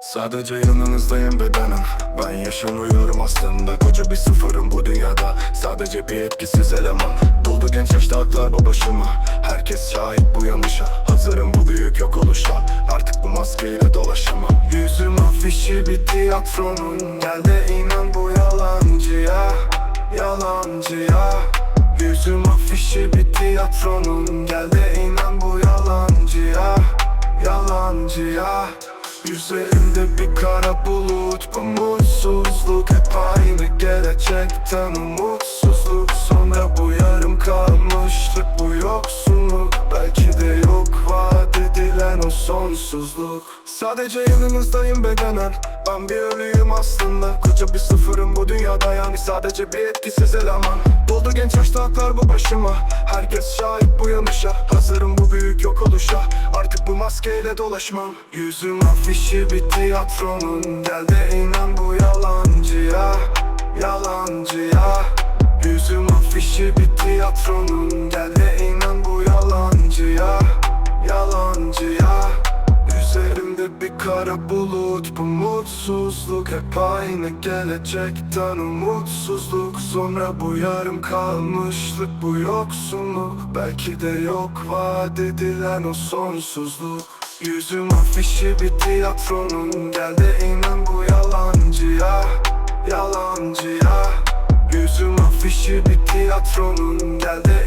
Sadece yanınızdayım bedenen Ben yaşamıyorum aslında. Koca bir sıfırım bu dünyada. Sadece bir etkisiz eleman. Doldu genç yaşta aklar başıma. Herkes şahit bu yanlışa. Hazırım bu büyük yok oluşa. Artık bu maskeyle dolaşamam. Yüzüm afişi bir tiyatronun Gel de inan bu yalancıya. Yalancıya. Yüzüm afişi bir tiyatronun Gel de inan bu Yalancıya Üzerimde bir kara bulut Bu mutsuzluk hep aynı Gelecekten umutsuzluk. Sonra bu yarım kalmışlık Bu yoksunluk Belki de yok vaat edilen o sonsuzluk. Sadece yanınızdayım bedenen Ben bir ölüyüm aslında. Koca bir sıfırım bu dünyada yani Sadece bir etkisiz eleman. Doldu genç yaşta bu başıma Herkes şahit bu yanışa Hazırım bu büyük yok oluşa bu maskeyle dolaşmam. Yüzüm afişi bir tiyatronun Gel de inan bu yalancıya Yalancıya. Yüzüm afişi bir tiyatronun Gel de inan kara bulut Bu mutsuzluk hep aynı. Gelecekten umutsuzluk Sonra bu yarım kalmışlık Bu yoksunluk Belki de yok vaat edilen o sonsuzluk. Yüzüm afişi bir tiyatronun Gel de inan bu yalancıya Yalancıya. Yüzüm afişi bir tiyatronun Gel de inan